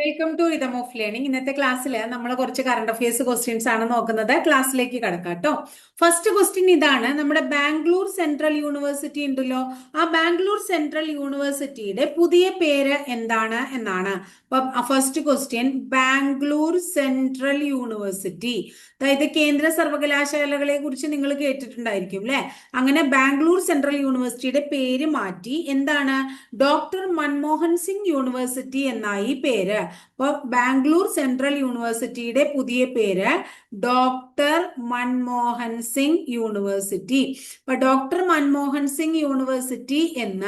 Welcome to Rhythm of Learning ഇന്നത്തെ ക്ലാസ്സിൽ നമ്മൾ കുറച്ച് കറണ്ട് അഫയേഴ്സ് ക്വസ്റ്റ്യൻസ് ആണ് നോക്കുന്നത്. ക്ലാസ്സിലേക്ക് കടക്കാം കേട്ടോ ഫസ്റ്റ് ക്വസ്റ്റ്യൻ ഇതാണ്. നമ്മുടെ ബാംഗ്ലൂർ സെൻട്രൽ യൂണിവേഴ്സിറ്റി ഉണ്ടല്ലോ. ആ ബാംഗ്ലൂർ സെൻട്രൽ യൂണിവേഴ്സിറ്റിയുടെ പുതിയ പേര് എന്താണ് എന്നാണ്. അപ്പം first question Bangalore Central University അതായത് കേന്ദ്ര സർവകലാശാലകളെ കുറിച്ച് നിങ്ങൾ കേട്ടിട്ടുണ്ടായിരിക്കും അല്ലെ അങ്ങനെ ബാംഗ്ലൂർ സെൻട്രൽ യൂണിവേഴ്സിറ്റിയുടെ പേര് മാറ്റി എന്താണ്? ഡോക്ടർ മൻമോഹൻ സിംഗ് യൂണിവേഴ്സിറ്റി എന്നായി പേര്. അപ്പോൾ ബാംഗ്ലൂർ സെൻട്രൽ യൂണിവേഴ്സിറ്റിയുടെ പുതിയ പേര് ഡോക്ടർ മൻമോഹൻ സിംഗ് യൂണിവേഴ്സിറ്റി. അപ്പൊ ഡോക്ടർ മൻമോഹൻ സിംഗ് യൂണിവേഴ്സിറ്റി എന്ന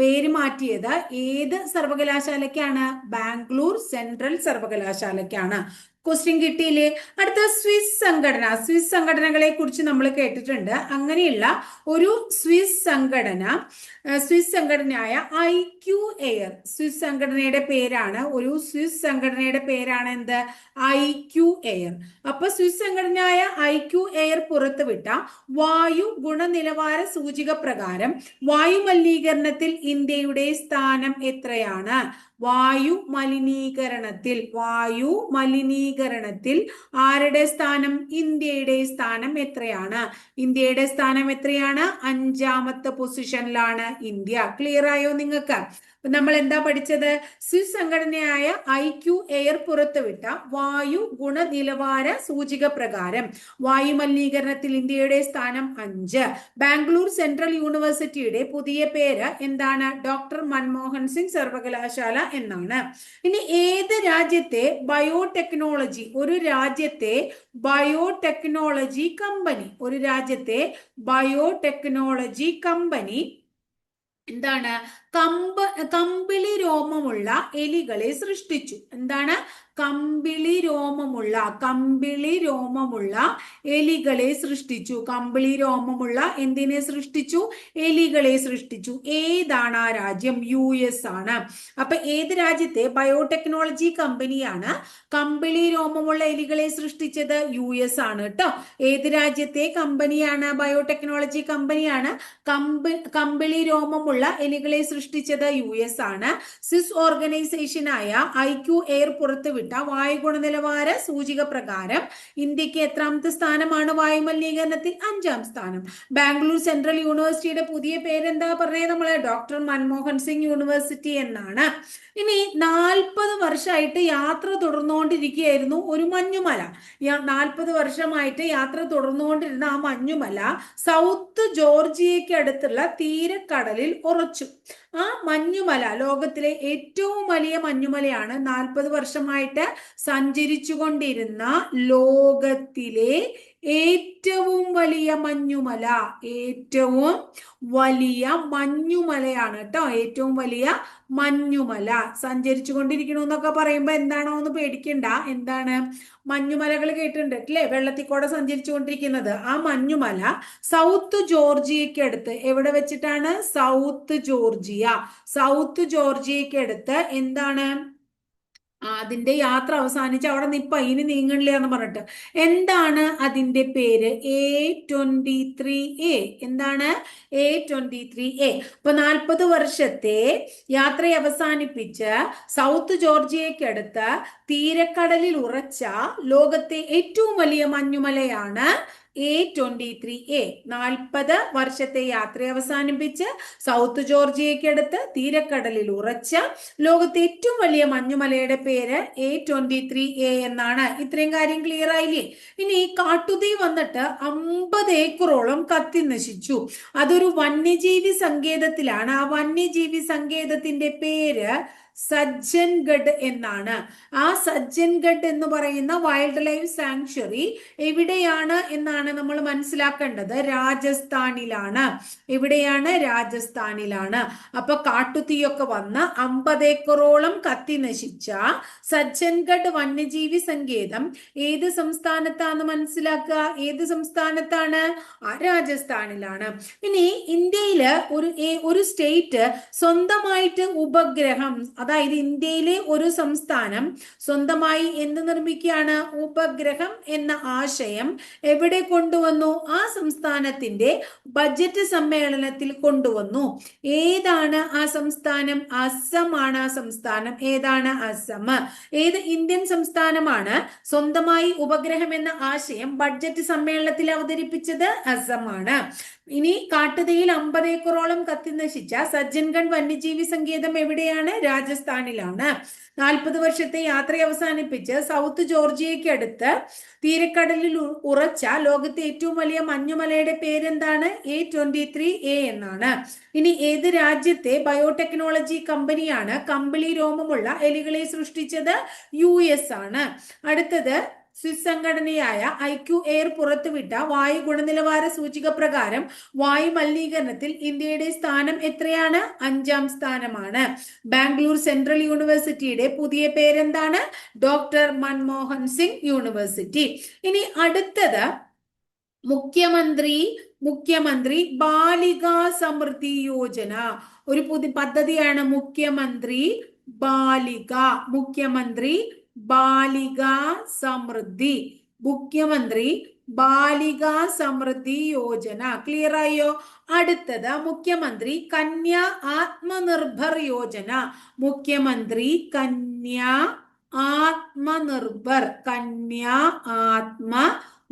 പേര് മാറ്റിയത് ഏത് സർവകലാശാലയ്ക്കാണ്? ബാംഗ്ലൂർ സെൻട്രൽ സർവകലാശാലയ്ക്കാണ്. ക്വസ്റ്റ്യൻ കിട്ടിയില്ലേ? അടുത്ത സ്വിസ് സംഘടന. സ്വിസ് സംഘടനകളെ കുറിച്ച് നമ്മൾ കേട്ടിട്ടുണ്ട്. അങ്ങനെയുള്ള ഒരു സ്വിസ് സംഘടന സ്വിസ് സംഘടനയായ ഐ ക്യു എയർ സ്വിസ് സംഘടനയുടെ പേരാണ്. ഒരു സ്വിസ് സംഘടനയുടെ പേരാണ് എന്ത്? ഐ ക്യു എയർ അപ്പൊ സ്വിസ് സംഘടനയായ ഐ ക്യു എയർ പുറത്തുവിട്ട വായു ഗുണനിലവാര സൂചിക പ്രകാരം വായു മലിനീകരണത്തിൽ ഇന്ത്യയുടെ സ്ഥാനം എത്രയാണ്? വായു മലിനീകരണത്തിൽ വായു മലിനീകരണത്തിൽ ആരുടെ സ്ഥാനം? ഇന്ത്യയുടെ സ്ഥാനം എത്രയാണ്? ഇന്ത്യയുടെ സ്ഥാനം എത്രയാണ്? അഞ്ചാമത്തെ പൊസിഷനിലാണ് ഇന്ത്യ. ക്ലിയർ ആയോ നിങ്ങൾക്ക്? നമ്മൾ എന്താ പഠിച്ചത്? സ്വിസ് സംഘടനയായ ഐ ക്യു എയർ പുറത്തുവിട്ട വായു ഗുണനിലവാര സൂചിക പ്രകാരം വായു മലിനീകരണത്തിൽ ഇന്ത്യയുടെ സ്ഥാനം അഞ്ച്. ബാംഗ്ലൂർ സെൻട്രൽ യൂണിവേഴ്സിറ്റിയുടെ പുതിയ പേര് എന്താണ്? ഡോക്ടർ മൻമോഹൻ സിംഗ് സർവകലാശാല എന്നാണ്. ഇനി ഏത് രാജ്യത്തെ ബയോടെക്നോളജി? ഒരു രാജ്യത്തെ ബയോടെക്നോളജി കമ്പനി. ഒരു രാജ്യത്തെ ബയോടെക്നോളജി കമ്പനി എന്താണ്? കമ്പ കമ്പിളി രോമമുള്ള എലികളെ സൃഷ്ടിച്ചു. എന്താണ്? കമ്പിളി രോമമുള്ള കമ്പിളി രോമമുള്ള എലികളെ സൃഷ്ടിച്ചു. കമ്പിളി രോമമുള്ള എന്തിനെ സൃഷ്ടിച്ചു? എലികളെ സൃഷ്ടിച്ചു. ഏതാണ് ആ രാജ്യം? യു എസ് ആണ്. അപ്പൊ ഏത് രാജ്യത്തെ? ബയോടെക്നോളജി കമ്പനിയാണ് കമ്പിളി രോമമുള്ള എലികളെ സൃഷ്ടിച്ചത്. യു എസ് ആണ് കേട്ടോ ഏത് രാജ്യത്തെ കമ്പനിയാണ്? ബയോടെക്നോളജി കമ്പനിയാണ് കമ്പി കമ്പിളി രോമമുള്ള എലികളെ സൃഷ്ടിച്ചത്. യു എസ് ആണ്. സിസ് ഓർഗനൈസേഷനായ ഐ ക്യു എയർ പുറത്തുവിട്ട വായു ഗുണനിലവാര സൂചിക പ്രകാരം ഇന്ത്യയ്ക്ക് എത്രാമത്തെ സ്ഥാനമാണ് വായു മലിനീകരണത്തിൽ അഞ്ചാം സ്ഥാനം. ബാംഗ്ലൂർ സെൻട്രൽ യൂണിവേഴ്സിറ്റിയുടെ പുതിയ പേരെന്താ പറഞ്ഞത് നമ്മളെ? ഡോക്ടർ മൻമോഹൻ സിംഗ് യൂണിവേഴ്സിറ്റി എന്നാണ്. ഇനി നാൽപ്പത് വർഷമായിട്ട് യാത്ര തുടർന്നുകൊണ്ടിരിക്കുകയായിരുന്നു ഒരു മഞ്ഞുമല. നാൽപ്പത് വർഷമായിട്ട് യാത്ര തുടർന്നുകൊണ്ടിരുന്ന ആ മഞ്ഞുമല സൗത്ത് ജോർജിയയ്ക്ക് അടുത്തുള്ള തീരക്കടലിൽ ഉറച്ചു. ആ മഞ്ഞുമല ലോകത്തിലെ ഏറ്റവും വലിയ മഞ്ഞുമലയാണ് നാൽപ്പത് വർഷമായിട്ട് സഞ്ചരിച്ചു കൊണ്ടിരുന്ന ലോകത്തിലെ ഏറ്റവും വലിയ മഞ്ഞുമല ഏറ്റവും വലിയ മഞ്ഞുമലയാണ് കേട്ടോ. ഏറ്റവും വലിയ മഞ്ഞുമല. സഞ്ചരിച്ചു കൊണ്ടിരിക്കണമെന്നൊക്കെ പറയുമ്പോൾ എന്താണോ എന്ന് പേടിക്കണ്ട. എന്താണ്? മഞ്ഞുമലകൾ കേട്ടിട്ടുണ്ട് അല്ലേ? വെള്ളത്തിൽ കൂടെ സഞ്ചരിച്ചു കൊണ്ടിരിക്കുന്നത്. ആ മഞ്ഞുമല സൗത്ത് ജോർജിയയ്ക്ക് അടുത്ത് എവിടെ വെച്ചിട്ടാണ്? South Georgia. സൗത്ത് ജോർജിയയ്ക്ക് അടുത്ത് എന്താണ്? അതിന്റെ യാത്ര അവസാനിച്ച് അവിടെ നിപ്പ ഇനി നീങ്ങണില്ല എന്ന് പറഞ്ഞിട്ട്. എന്താണ് അതിന്റെ പേര്? എ ട്വന്റി ത്രീ എ എന്താണ്? എ ട്വന്റി ത്രീ എ അപ്പൊ നാൽപ്പത് വർഷത്തെ യാത്ര അവസാനിപ്പിച്ച് സൗത്ത് ജോർജിയക്കടുത്ത് തീരക്കടലിൽ ഉറച്ച ലോകത്തെ ഏറ്റവും വലിയ മഞ്ഞുമലയാണ് എ ട്വന്റി ത്രീ എ നാൽപ്പത് വർഷത്തെ യാത്ര അവസാനിപ്പിച്ച് സൗത്ത് ജോർജിയയ്ക്കടുത്ത് തീരക്കടലിൽ ഉറച്ച ലോകത്തെ ഏറ്റവും വലിയ മഞ്ഞുമലയുടെ പേര് എ ട്വന്റി ത്രീ എ എന്നാണ്. ഇത്രയും കാര്യം ക്ലിയർ ആയില്ലേ? ഇനി കാട്ടുതീ വന്നിട്ട് അമ്പത് ഏക്കറോളം കത്തി നശിച്ചു. അതൊരു വന്യജീവി സങ്കേതത്തിലാണ്. ആ വന്യജീവി സങ്കേതത്തിന്റെ പേര് സജ്ജൻഗഡ് എന്നാണ്. ആ സജ്ജൻഗഡ് എന്ന് പറയുന്ന വൈൽഡ് ലൈഫ് സാങ്ച്വറി എവിടെയാണ് എന്നാണ് നമ്മൾ മനസ്സിലാക്കേണ്ടത്. രാജസ്ഥാനിലാണ്. എവിടെയാണ്? രാജസ്ഥാനിലാണ്. അപ്പൊ കാട്ടുതീയൊക്കെ വന്ന് അമ്പത് ഏക്കറോളം കത്തി നശിച്ച സജ്ജൻഗഡ് വന്യജീവി സങ്കേതം ഏത് സംസ്ഥാനത്താണ് മനസ്സിലാക്കുക? ഏത് സംസ്ഥാനത്താണ്? രാജസ്ഥാനിലാണ്. ഇനി ഇന്ത്യയിൽ ഒരു ഒരു സ്റ്റേറ്റ് സ്വന്തമായിട്ട് ഉപഗ്രഹം അതായത് ഇന്ത്യയിലെ ഒരു സംസ്ഥാനം സ്വന്തമായി എന്ത് നിർമ്മിക്കുകയാണ്? ഉപഗ്രഹം എന്ന ആശയം എവിടെ കൊണ്ടുവന്നു? ആ സംസ്ഥാനത്തിന്റെ ബജറ്റ് സമ്മേളനത്തിൽ കൊണ്ടുവന്നു. ഏതാണ് ആ സംസ്ഥാനം? അസമാണ് ആ സംസ്ഥാനം. ഏതാണ് അസം? ഏത് ഇന്ത്യൻ സംസ്ഥാനമാണ് സ്വന്തമായി ഉപഗ്രഹം എന്ന ആശയം ബഡ്ജറ്റ് സമ്മേളനത്തിൽ അവതരിപ്പിച്ചത്? അസമാണ് ഇനി കാട്ടുതീയിൽ അമ്പത് ഏക്കറോളം കത്തി നശിച്ച സജ്ജൻഗഡ് വന്യജീവി സങ്കേതം എവിടെയാണ്? രാജസ്ഥാനിലാണ്. നാൽപ്പത് വർഷത്തെ യാത്ര അവസാനിപ്പിച്ച് സൗത്ത് ജോർജിയയ്ക്ക് അടുത്ത് തീരക്കടലിൽ ഉറച്ച ലോകത്തെ ഏറ്റവും വലിയ മഞ്ഞുമലയുടെ പേരെന്താണ്? എ ട്വന്റി ത്രീ എ എന്നാണ്. ഇനി ഏത് രാജ്യത്തെ ബയോടെക്നോളജി കമ്പനിയാണ് കമ്പിളി രോമമുള്ള എലികളെ സൃഷ്ടിച്ചത്? യു എസ് ആണ്. അടുത്തത് സ്വിസ് സംഘടനയായ ഐ ക്യു എയർ പുറത്തുവിട്ട വായു ഗുണനിലവാര സൂചിക പ്രകാരം വായു മലിനീകരണത്തിൽ ഇന്ത്യയുടെ സ്ഥാനം എത്രയാണ്? അഞ്ചാം സ്ഥാനമാണ്. ബാംഗ്ലൂർ സെൻട്രൽ യൂണിവേഴ്സിറ്റിയുടെ പുതിയ പേരെന്താണ്? Doctor Manmohan Singh University. ഇനി അടുത്തത് മുഖ്യമന്ത്രി മുഖ്യമന്ത്രി ബാലികാ സമൃദ്ധി യോജന. ഒരു പുതിയ പദ്ധതിയാണ് മുഖ്യമന്ത്രി ബാലിക. മുഖ്യമന്ത്രി ബാലിക സമൃദ്ധി മുഖ്യമന്ത്രി ബാലിക സമൃദ്ധി യോജന. ക്ലിയർ ആയോ? അടുത്തത് മുഖ്യമന്ത്രി കന്യ ആത്മനിർഭർ യോജന. മുഖ്യമന്ത്രി കന്യ ആത്മനിർഭർ. കന്യ ആത്മ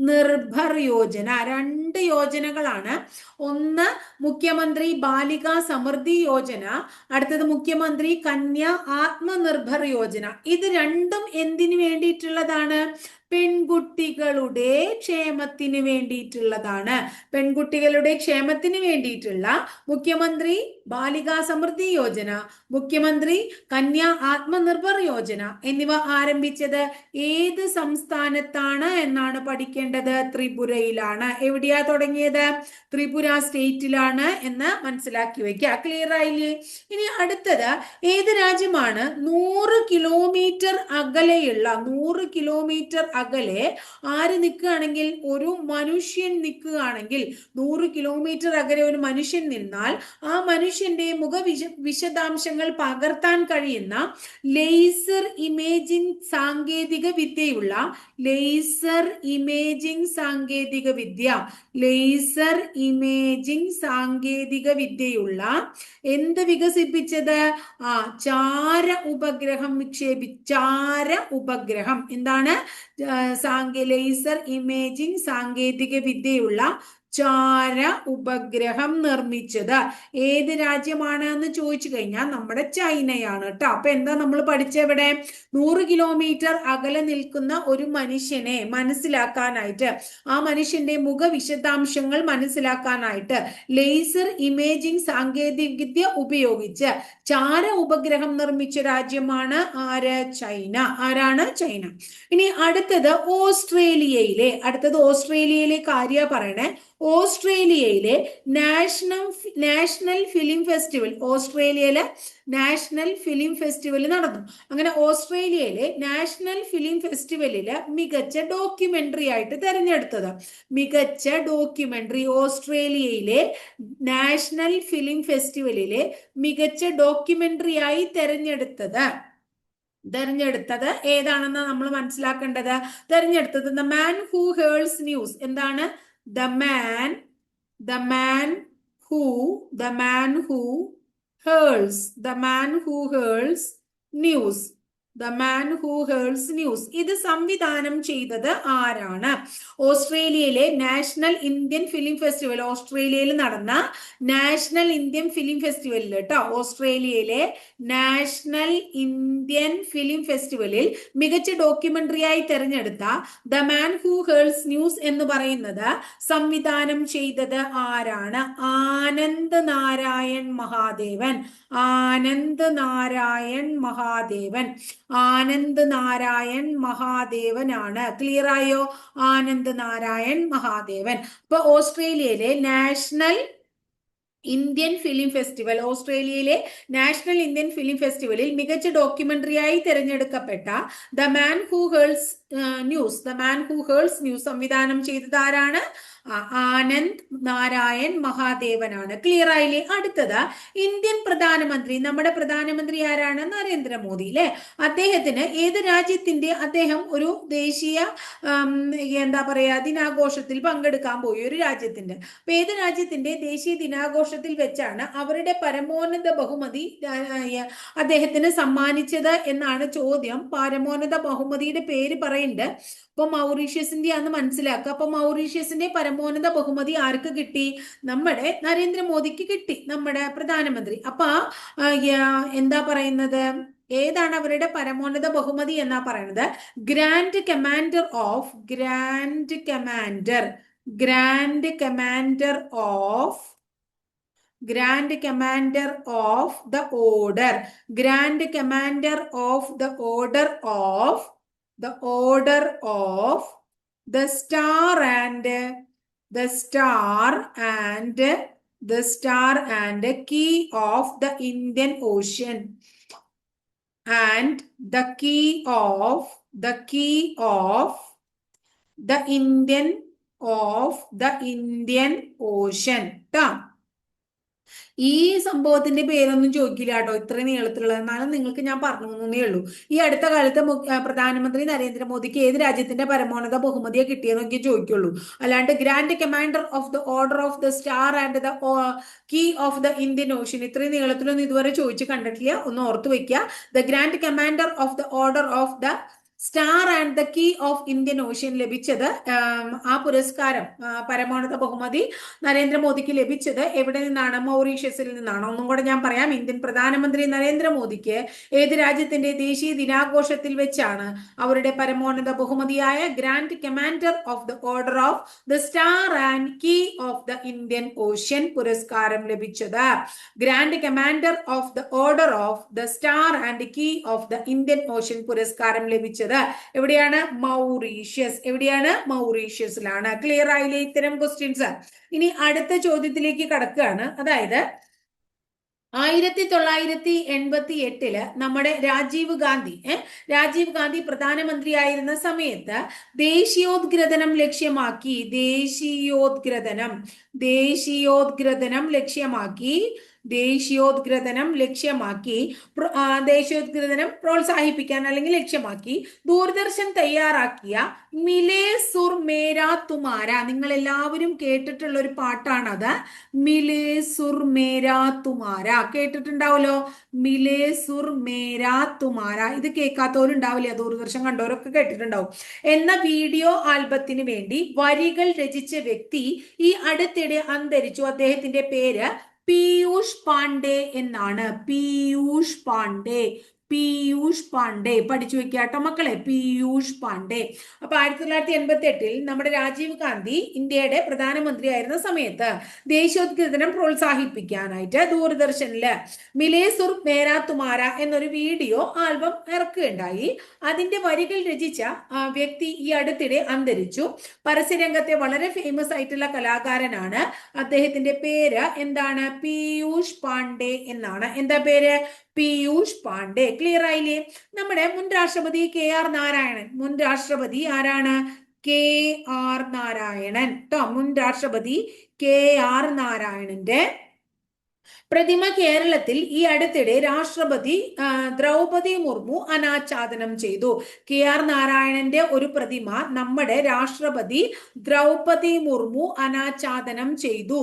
നിർഭർ യോജന രണ്ട് യോജനകളാണ്. ഒന്ന് മുഖ്യമന്ത്രി ബാലിക സമൃദ്ധി യോജന അടുത്തത് മുഖ്യമന്ത്രി കന്യ ആത്മനിർഭർ യോജന. ഇത് രണ്ടും എന്തിനു വേണ്ടിയിട്ടുള്ളതാണ്? പെൺകുട്ടികളുടെ ക്ഷേമത്തിന് വേണ്ടിയിട്ടുള്ളതാണ്. പെൺകുട്ടികളുടെ ക്ഷേമത്തിന് വേണ്ടിയിട്ടുള്ള മുഖ്യമന്ത്രി ബാലികാ സമൃദ്ധി യോജന മുഖ്യമന്ത്രി കന്യാ ആത്മനിർഭർ യോജന എന്നിവ ആരംഭിച്ചത് ഏത് സംസ്ഥാനത്താണ് എന്നാണ് പഠിക്കേണ്ടത്? ത്രിപുരയിലാണ്. എവിടെയാ തുടങ്ങിയത്? ത്രിപുര സ്റ്റേറ്റിലാണ് എന്ന് മനസ്സിലാക്കി വെക്കുക. ക്ലിയർ ആയില്ലേ? ഇനി അടുത്തത് ഏത് രാജ്യമാണ് നൂറ് കിലോമീറ്റർ അകലെയുള്ള നൂറ് കിലോമീറ്റർ അകലെ ആര് നിൽക്കുകയാണെങ്കിൽ ഒരു മനുഷ്യൻ നിൽക്കുകയാണെങ്കിൽ നൂറ് കിലോമീറ്റർ അകലെ ഒരു മനുഷ്യൻ നിന്നാൽ ആ മനുഷ്യന്റെ മുഖ വിശദാംശങ്ങൾ പകർത്താൻ കഴിയുന്ന ലേസർ ഇമേജിംഗ് സാങ്കേതിക വിദ്യയുള്ള ലേസർ ഇമേജിംഗ് സാങ്കേതിക വിദ്യ. ലേസർ ഇമേജിംഗ് സാങ്കേതിക വിദ്യയുള്ള എന്ത് വികസിപ്പിച്ചത്? ആ ചാര ഉപഗ്രഹം വിക്ഷേപി ചാര ഉപഗ്രഹം. എന്താണ്? ലേസർ ഇമേജിംഗ് സാങ്കേതിക വിദ്യയുള്ള ചാര ഉപഗ്രഹം നിർമ്മിച്ചത്. ഏത് രാജ്യമാണ് എന്ന് ചോദിച്ചു കഴിഞ്ഞാൽ നമ്മുടെ ചൈനയാണ് കേട്ടോ. അപ്പൊ എന്താ നമ്മൾ പഠിച്ചെവിടെ നൂറ് കിലോമീറ്റർ അകലെ നിൽക്കുന്ന ഒരു മനുഷ്യനെ മനസ്സിലാക്കാനായിട്ട് ആ മനുഷ്യന്റെ മുഖ വിശദാംശങ്ങൾ മനസ്സിലാക്കാനായിട്ട് ലേസർ ഇമേജിംഗ് സാങ്കേതിക വിദ്യ ഉപയോഗിച്ച് ചാര ഉപഗ്രഹം നിർമ്മിച്ച രാജ്യമാണ് ആര്? ചൈന. ആരാണ്? ചൈന. ഇനി അടുത്തത് ഓസ്ട്രേലിയയിലെ അടുത്തത് ഓസ്ട്രേലിയയിലെ കാര്യ പറയണേ. ഓസ്ട്രേലിയയിലെ നാഷണൽ നാഷണൽ ഫിലിം ഫെസ്റ്റിവൽ ഓസ്ട്രേലിയയിലെ നാഷണൽ ഫിലിം ഫെസ്റ്റിവൽ നടന്നു. അങ്ങനെ ഓസ്ട്രേലിയയിലെ നാഷണൽ ഫിലിം ഫെസ്റ്റിവലിൽ മികച്ച ഡോക്യുമെന്ററി ആയിട്ട് തെരഞ്ഞെടുത്തത്. മികച്ച ഡോക്യുമെന്ററി ഓസ്ട്രേലിയയിലെ നാഷണൽ ഫിലിം ഫെസ്റ്റിവലിലെ മികച്ച ഡോക്യുമെന്ററി ആയി തെരഞ്ഞെടുത്തത്. തെരഞ്ഞെടുത്തത് ഏതാണെന്ന് നമ്മൾ മനസ്സിലാക്കേണ്ടത്? തെരഞ്ഞെടുത്തത് the man who hails news എന്താണ്? The man the man who the man who hails the man who hails news the man who hails news ഇത് സംവിധാനം ചെയ്തത് ആരാണ്? ഓസ്ട്രേലിയയിലെ നാഷണൽ ഇന്ത്യൻ ഫിലിം ഫെസ്റ്റിവൽ. ഓസ്ട്രേലിയയിൽ നടന്ന നാഷണൽ ഇന്ത്യൻ ഫിലിം ഫെസ്റ്റിവലിൽ കേട്ടോ ഓസ്ട്രേലിയയിലെ നാഷണൽ ഇന്ത്യൻ ഫിലിം ഫെസ്റ്റിവലിൽ മികച്ച ഡോക്യുമെന്ററിയായി തെരഞ്ഞെടുത്ത the man who hurls news എന്ന് പറയുന്നത് സംവിധാനം ചെയ്തത് ആരാണ്? ആനന്ദ് നാരായൺ മഹാദേവൻ. ആനന്ദ് നാരായൺ മഹാദേവൻ. ആനന്ദ് നാരായൺ മഹാദേവനാണ്. ക്ലിയർ ആയോ? ആനന്ദ് നാരായൺ മഹാദേവൻ. ഇപ്പൊ ഓസ്ട്രേലിയയിലെ നാഷണൽ ഇന്ത്യൻ ഫിലിം ഫെസ്റ്റിവൽ ഓസ്ട്രേലിയയിലെ നാഷണൽ ഇന്ത്യൻ ഫിലിം ഫെസ്റ്റിവലിൽ മികച്ച ഡോക്യുമെന്ററിയായി തിരഞ്ഞെടുക്കപ്പെട്ട the man who hails news. The man who hails news സംവിധാനം ചെയ്തത് ആരാണ്? ആനന്ദ് നാരായൺ മഹാദേവനാണ്. ക്ലിയർ ആയില്ലേ? അടുത്തത് ഇന്ത്യൻ പ്രധാനമന്ത്രി. നമ്മുടെ പ്രധാനമന്ത്രി ആരാണ്? നരേന്ദ്രമോദി അല്ലെ അദ്ദേഹത്തിന് ഏത് രാജ്യത്തിന്റെ അദ്ദേഹം ഒരു ദേശീയ എന്താ പറയാ ദിനാഘോഷത്തിൽ പങ്കെടുക്കാൻ പോയി? ഒരു രാജ്യത്തിന്റെ. അപ്പൊ ഏത് രാജ്യത്തിന്റെ ദേശീയ ദിനാഘോഷത്തിൽ വെച്ചാണ് അവരുടെ പരമോന്നത ബഹുമതി അദ്ദേഹത്തിന് സമ്മാനിച്ചത് എന്നാണ് ചോദ്യം. പരമോന്നത ബഹുമതിയുടെ പേര് പറയുന്നുണ്ട്. അപ്പൊ മൗറീഷ്യസിന്റെ ആന്ന് മനസ്സിലാക്കുക. അപ്പൊ മൗറീഷ്യസിന്റെ പരമോന്നത ബഹുമതി ആർക്ക് കിട്ടി? നമ്മുടെ നരേന്ദ്രമോദിക്ക് കിട്ടി നമ്മുടെ പ്രധാനമന്ത്രി. അപ്പൊ എന്താ പറയുന്നത്? ഏതാണ് അവരുടെ പരമോന്നത ബഹുമതി എന്നാ പറയുന്നത്? Grand commander of grand commander grand commander of grand commander of the order grand commander of the order of the order of the star and the star and the star and the key of the Indian Ocean and the key of the key of the Indian of the Indian Ocean. ട്ടാ ഈ സംഭവത്തിന്റെ പേരൊന്നും ചോദിക്കില്ല കേട്ടോ. ഇത്ര നീളത്തിലുള്ള. എന്നാലും നിങ്ങൾക്ക് ഞാൻ പറഞ്ഞു തന്നേ ഉള്ളൂ. ഈ അടുത്ത കാലത്ത് പ്രധാനമന്ത്രി നരേന്ദ്രമോദിക്ക് ഏത് രാജ്യത്തിന്റെ പരമോന്നത ബഹുമതിയെ കിട്ടിയെന്നൊക്കെ ചോദിക്കുള്ളൂ. അല്ലാണ്ട് grand commander of the order of the star and the key of the Indian Ocean. ഇത്രയും നീളത്തിലൊന്നും ഇതുവരെ ചോദിച്ച് കണ്ടിട്ടില്ല. ഒന്ന് ഓർത്തു വെക്കുക the grand commander of the order of the star and the key of Indian Ocean ലഭിച്ചത് ആ പുരസ്കാരം പരമോന്നത ബഹുമതി നരേന്ദ്രമോദിക്ക് ലഭിച്ചത് എവിടെ നിന്നാണ്? മൗറീഷ്യസിൽ നിന്നാണ്. ഒന്നും കൂടെ ഞാൻ പറയാം. ഇന്ത്യൻ പ്രധാനമന്ത്രി നരേന്ദ്രമോദിക്ക് ഏത് രാജ്യത്തിന്റെ ദേശീയ ദിനാഘോഷത്തിൽ വെച്ചാണ് അവരുടെ പരമോന്നത ബഹുമതിയായ grand commander of the order of the star and key of the Indian Ocean പുരസ്കാരം ലഭിച്ചത്. Grand commander of the order of the star and key of the Indian Ocean പുരസ്കാരം ലഭിച്ചത് എവിടെയാണ്? മൗറീഷ്യസ്. എവിടെയാണ്? മൗറീഷ്യസിലാണ്. ക്ലിയർ ആയില്ലേ ഇത്തരം ക്വസ്റ്റ്യൻസ് ഇനി അടുത്ത ചോദ്യത്തിലേക്ക് കടക്കുകയാണ്. അതായത് ആയിരത്തി തൊള്ളായിരത്തി എൺപത്തി എട്ടിൽ നമ്മുടെ രാജീവ് ഗാന്ധി രാജീവ് ഗാന്ധി പ്രധാനമന്ത്രിയായിരുന്ന സമയത്ത് ദേശീയോദ്ഗ്രഥനം ലക്ഷ്യമാക്കി ദേശീയോദ്ഗ്രഥനം ദേശീയോദ്ഗ്രഥനം ലക്ഷ്യമാക്കി ദേശീയോദ്ഗ്രഥനം ലക്ഷ്യമാക്കി ദേശീയോദ്ഗ്രഥനം പ്രോത്സാഹിപ്പിക്കാൻ അല്ലെങ്കിൽ ലക്ഷ്യമാക്കി ദൂരദർശൻ തയ്യാറാക്കിയ മിലേ സുർ മേരാ തുമാര നിങ്ങൾ എല്ലാവരും കേട്ടിട്ടുള്ള ഒരു പാട്ടാണത്. മിലേ സുർ മേരാ തുമാര കേട്ടിട്ടുണ്ടാവല്ലോ? മിലേ സുർ മേരാ തുമാര ഇത് കേൾക്കാത്തവരുണ്ടാവില്ല. ദൂരദർശൻ കണ്ടവരൊക്കെ കേട്ടിട്ടുണ്ടാവും. എന്ന വീഡിയോ ആൽബത്തിന് വേണ്ടി വരികൾ രചിച്ച വ്യക്തി ഈ അടുത്തിടെ അന്തരിച്ചു. അദ്ദേഹത്തിന്റെ പേര് പീയൂഷ് പാണ്ഡെ എന്നാണ്. പീയൂഷ് പാണ്ഡെ. പീയൂഷ് പാണ്ഡെ. പഠിച്ചു വെക്കാട്ടോ മക്കളെ പീയൂഷ് പാണ്ഡെ. അപ്പൊ ആയിരത്തി തൊള്ളായിരത്തി എൺപത്തി എട്ടിൽ നമ്മുടെ രാജീവ് ഗാന്ധി ഇന്ത്യയുടെ പ്രധാനമന്ത്രിയായിരുന്ന സമയത്ത് ദേശീയോദ്ഗ്രഥനം പ്രോത്സാഹിപ്പിക്കാനായിട്ട് ദൂരദർശനിൽ മിലേ സുർ മേരാ തുമാര എന്നൊരു വീഡിയോ ആൽബം ഇറക്കുകയുണ്ടായി. അതിന്റെ വരികൾ രചിച്ച വ്യക്തി ഈ അടുത്തിടെ അന്തരിച്ചു. പരസ്യരംഗത്തെ വളരെ ഫേമസ് ആയിട്ടുള്ള കലാകാരനാണ്. അദ്ദേഹത്തിന്റെ പേര് എന്താണ്? പീയൂഷ് പാണ്ഡെ എന്നാണ്. എന്താ പേര്? പീയൂഷ് പാണ്ഡെ. ക്ലിയർ ആയില്ലേ? നമ്മുടെ മുൻ രാഷ്ട്രപതി കെ ആർ നാരായണൻ. മുൻ രാഷ്ട്രപതി ആരാണ്? K R Narayanan. ട്ടോ മുൻ രാഷ്ട്രപതി കെ ആർ നാരായണന്റെ പ്രതിമ കേരളത്തിൽ ഈ അടുത്തിടെ രാഷ്ട്രപതി ദ്രൗപതി മുർമു അനാച്ഛാദനം ചെയ്തു. കെ ആർ നാരായണന്റെ ഒരു പ്രതിമ നമ്മുടെ രാഷ്ട്രപതി ദ്രൗപതി മുർമു അനാച്ഛാദനം ചെയ്തു.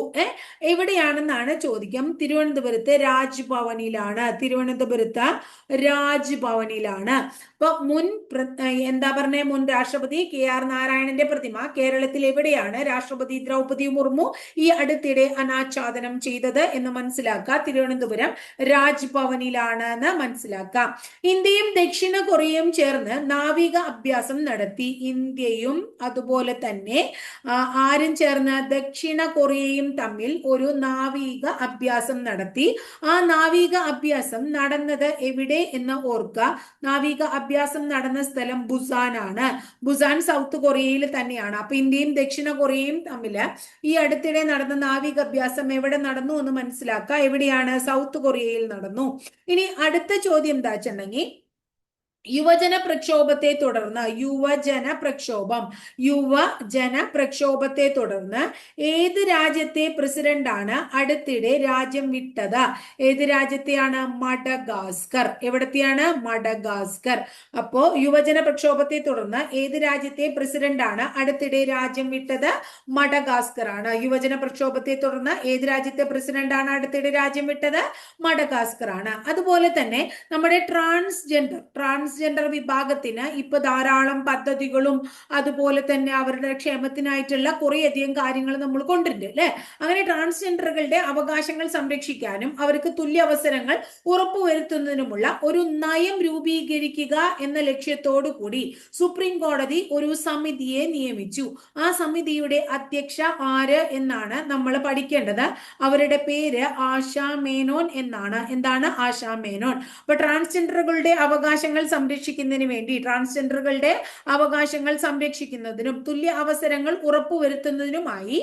എവിടെയാണെന്നാണ് ചോദ്യം തിരുവനന്തപുരത്ത് രാജ്ഭവനിലാണ്. തിരുവനന്തപുരത്ത് രാജ്ഭവനിലാണ്. അപ്പൊ മുൻ എന്താ പറഞ്ഞ? മുൻ രാഷ്ട്രപതി കെ ആർ നാരായണന്റെ പ്രതിമ കേരളത്തിൽ എവിടെയാണ് രാഷ്ട്രപതി ദ്രൗപതി മുർമു ഈ അടുത്തിടെ അനാച്ഛാദനം ചെയ്തത് എന്ന് മനസ്സിലാക്കുക. തിരുവനന്തപുരം രാജ്ഭവനിലാണ് എന്ന് മനസ്സിലാക്കാം. ഇന്ത്യയും ദക്ഷിണ കൊറിയയും ചേർന്ന് നാവിക അഭ്യാസം നടത്തി. ഇന്ത്യയും അതുപോലെ തന്നെ ആരും ചേർന്ന് ദക്ഷിണ കൊറിയയും തമ്മിൽ ഒരു നാവിക അഭ്യാസം നടത്തി. ആ നാവിക അഭ്യാസം നടന്നത് എവിടെ എന്ന് ഓർക്കുക. നാവിക അഭ്യാസം നടന്ന സ്ഥലം ബുസാൻ ആണ് ബുസാൻ സൗത്ത് കൊറിയയിൽ തന്നെയാണ്. അപ്പൊ ഇന്ത്യയും ദക്ഷിണ കൊറിയയും തമ്മിൽ ഈ അടുത്തിടെ നടന്ന നാവിക അഭ്യാസം എവിടെ നടന്നു എന്ന് മനസ്സിലാക്കുക. എവിടെയാണ്? സൗത്ത് കൊറിയയിൽ നടന്നു. ഇനി അടുത്ത ചോദ്യം എന്താ വെച്ചിട്ടുണ്ടെങ്കിൽ യുവജന പ്രക്ഷോഭത്തെ തുടർന്ന് യുവജന പ്രക്ഷോഭം. യുവജന പ്രക്ഷോഭത്തെ തുടർന്ന് ഏത് രാജ്യത്തെ പ്രസിഡന്റാണ് അടുത്തിടെ രാജ്യം വിട്ടത്? ഏത് രാജ്യത്തെയാണ്? മഡഗാസ്കർ. എവിടത്തെയാണ്? മഡഗാസ്കർ. അപ്പോ യുവജന പ്രക്ഷോഭത്തെ തുടർന്ന് ഏത് രാജ്യത്തെ പ്രസിഡന്റാണ് അടുത്തിടെ രാജ്യം വിട്ടത്? മഡഗാസ്കർ ആണ്. യുവജന പ്രക്ഷോഭത്തെ തുടർന്ന് ഏത് രാജ്യത്തെ പ്രസിഡന്റാണ് അടുത്തിടെ രാജ്യം വിട്ടത്? മഡഗാസ്കർ ആണ്. അതുപോലെ തന്നെ നമ്മുടെ ട്രാൻസ്ജെൻഡർ ട്രാൻസ്ജെൻഡർ വിഭാഗത്തിന് ഇപ്പൊ ധാരാളം പദ്ധതികളും അതുപോലെ തന്നെ അവരുടെ ക്ഷേമത്തിനായിട്ടുള്ള കുറേയധികം കാര്യങ്ങൾ നമ്മൾ കൊണ്ടുണ്ട് അല്ലെ? അങ്ങനെ ട്രാൻസ്ജെൻഡറുകളുടെ അവകാശങ്ങൾ സംരക്ഷിക്കാനും അവർക്ക് തുല്യ അവസരങ്ങൾ ഉറപ്പുവരുത്തുന്നതിനുമുള്ള ഒരു നയം രൂപീകരിക്കുക എന്ന ലക്ഷ്യത്തോടു കൂടി സുപ്രീം കോടതി ഒരു സമിതിയെ നിയമിച്ചു. ആ സമിതിയുടെ അധ്യക്ഷ ആര് എന്നാണ് നമ്മൾ പഠിക്കേണ്ടത്? അവരുടെ പേര് ആശാ മേനോൻ എന്നാണ്. എന്താണ് ആശാ മേനോൻ? അപ്പൊ ട്രാൻസ്ജെൻഡറുകളുടെ അവകാശങ്ങൾ സംരക്ഷിക്കുന്നതിന് വേണ്ടി ട്രാൻസ്ജെൻഡറുകളുടെ അവകാശങ്ങൾ സംരക്ഷിക്കുന്നതിനും തുല്യ അവസരങ്ങൾ ഉറപ്പുവരുത്തുന്നതിനുമായി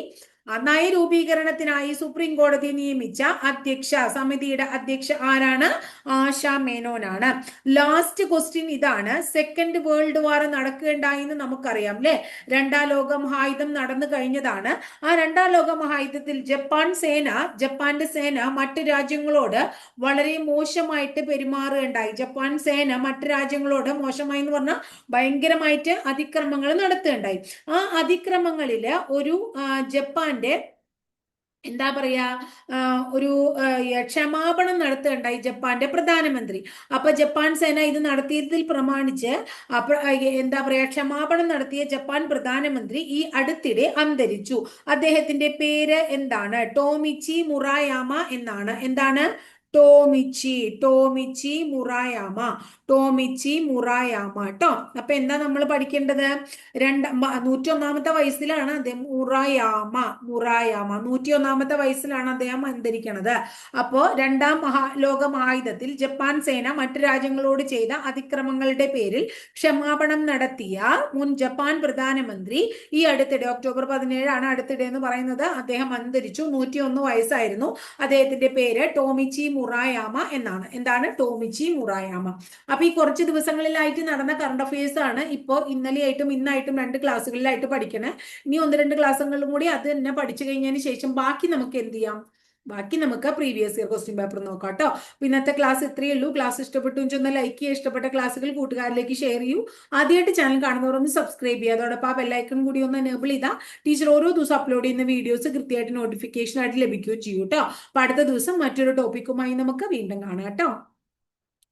നയരൂപീകരണത്തിനായി സുപ്രീം കോടതി നിയമിച്ച അധ്യക്ഷ സമിതിയുടെ അധ്യക്ഷ ആരാണ്? ആശാ മേനോനാണ്. ലാസ്റ്റ് ക്വസ്റ്റ്യൻ ഇതാണ്. സെക്കൻഡ് വേൾഡ് വാർ നടക്കുകയുണ്ടായെന്ന് നമുക്കറിയാം അല്ലെ രണ്ടാം ലോക മഹായുധം നടന്നു കഴിഞ്ഞതാണ്. ആ രണ്ടാം ലോക മഹായുദ്ധത്തിൽ ജപ്പാൻ സേന ജപ്പാന്റെ സേന മറ്റ് രാജ്യങ്ങളോട് വളരെ മോശമായിട്ട് പെരുമാറുകയുണ്ടായി. ജപ്പാൻ സേന മറ്റു രാജ്യങ്ങളോട് മോശമായി എന്ന് പറഞ്ഞാൽ ഭയങ്കരമായിട്ട് അതിക്രമങ്ങൾ നടത്തുകയുണ്ടായി. ആ അതിക്രമങ്ങളിൽ ഒരു ആ, ജപ്പാന്റെ എന്താ പറയാ ഒരു ക്ഷമാപണം നടത്തുകയുണ്ടായി ജപ്പാന്റെ പ്രധാനമന്ത്രി. അപ്പൊ ജപ്പാൻ സേന ഇത് നടത്തിയതിൽ പ്രമാണിച്ച് എന്താ പറയാ ക്ഷമാപണം നടത്തിയ ജപ്പാൻ പ്രധാനമന്ത്രി ഈ അടുത്തിടെ അന്തരിച്ചു. അദ്ദേഹത്തിന്റെ പേര് എന്താണ്? ടോമിച്ചി മുറായാമ എന്നാണ്. എന്താണ്? ടോമിച്ചി ടോമിച്ചി മുറായാമ ടോമിച്ചി മുറായാമ കേട്ടോ അപ്പൊ എന്താ നമ്മൾ പഠിക്കേണ്ടത്? രണ്ട നൂറ്റി ഒന്നാമത്തെ വയസ്സിലാണ് അദ്ദേഹം മുറായാമ മുറായാമ. നൂറ്റി ഒന്നാമത്തെ വയസ്സിലാണ് അദ്ദേഹം അന്തരിക്കണത്. അപ്പോ രണ്ടാം മഹാ ലോക മഹായുധത്തിൽ ജപ്പാൻ സേന മറ്റു രാജ്യങ്ങളോട് ചെയ്ത അതിക്രമങ്ങളുടെ പേരിൽ ക്ഷമാപണം നടത്തിയ മുൻ ജപ്പാൻ പ്രധാനമന്ത്രി ഈ അടുത്തിടെ ഒക്ടോബർ പതിനേഴാണ് അടുത്തിടെ എന്ന് പറയുന്നത്. അദ്ദേഹം അന്തരിച്ചു. നൂറ്റി ഒന്ന് വയസ്സായിരുന്നു. അദ്ദേഹത്തിന്റെ പേര് ടോമിച്ചി മുറായാമ എന്നാണ്. എന്താണ്? ടോമിച്ചി മുറായാമ. അപ്പൊ ഈ കുറച്ച് ദിവസങ്ങളിലായിട്ട് നടന്ന കറണ്ട് അഫയേഴ്സ് ആണ് ഇപ്പോൾ ഇന്നലെയായിട്ടും ഇന്നായിട്ടും രണ്ട് ക്ലാസ്സുകളിലായിട്ട് പഠിക്കണേ. ഇനി ഒന്ന് രണ്ട് ക്ലാസ്സുകളിലും കൂടി അത് തന്നെ പഠിച്ചു കഴിഞ്ഞതിന് ശേഷം ബാക്കി നമുക്ക് എന്ത് ചെയ്യാം? ബാക്കി നമുക്ക് പ്രീവിയസ് ഇയർ ക്വസ്റ്റ്യൻ പേപ്പർ നോക്കാം കേട്ടോ ഇന്നത്തെ ക്ലാസ് ഇത്രയേ ഉള്ളൂ. ക്ലാസ് ഇഷ്ടപ്പെട്ടു എന്ന് ലൈക്ക് ചെയ്യുക. ഇഷ്ടപ്പെട്ട ക്ലാസ്സുകൾ കൂട്ടുകാരിലേക്ക് ഷെയർ ചെയ്യൂ. ആദ്യമായിട്ട് ചാനൽ കാണുന്നവർ ഒന്ന് സബ്സ്ക്രൈബ് ചെയ്യുക. അതോടൊപ്പം ആ ബെല്ലൈക്കൺ കൂടി ഒന്ന് എനേബിൾ ചെയ്താൽ ടീച്ചർ ഓരോ ദിവസം അപ്ലോഡ് ചെയ്യുന്ന വീഡിയോസ് കൃത്യമായിട്ട് നോട്ടിഫിക്കേഷൻ ആയിട്ട് ലഭിക്കുകയും ചെയ്യും കേട്ടോ അപ്പൊ അടുത്ത ദിവസം മറ്റൊരു ടോപ്പിക്കുമായി നമുക്ക് വീണ്ടും കാണാം കേട്ടോ